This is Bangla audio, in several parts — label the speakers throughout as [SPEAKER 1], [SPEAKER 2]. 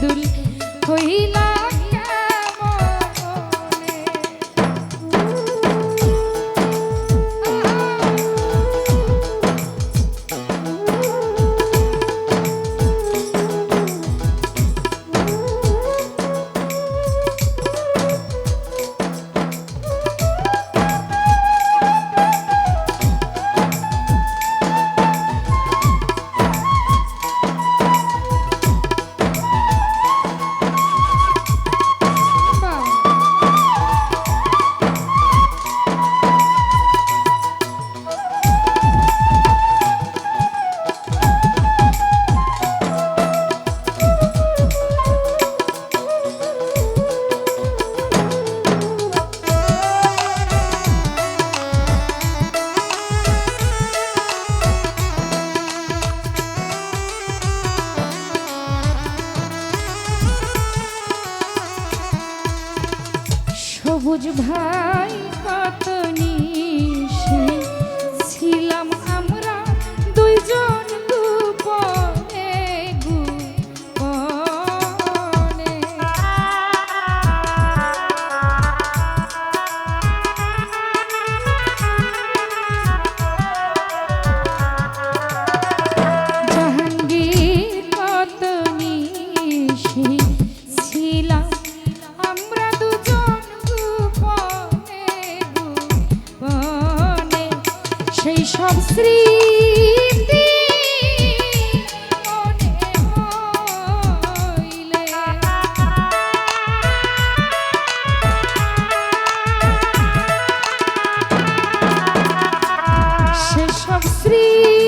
[SPEAKER 1] দুল হইল সবুজ ভাই কতনী সেই সব স্মৃতি সেসব স্মৃতি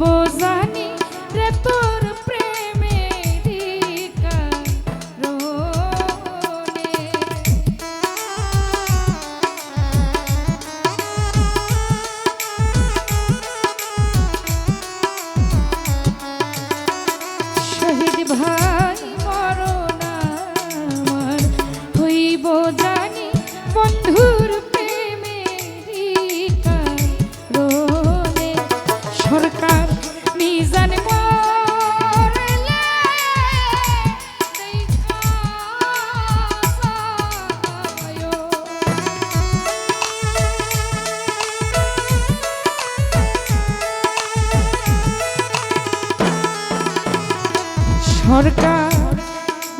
[SPEAKER 1] bozar.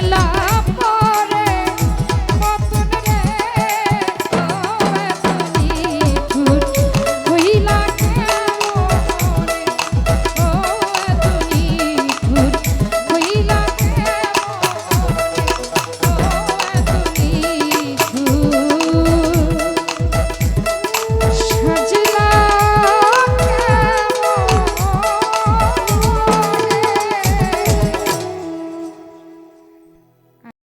[SPEAKER 1] bájenla.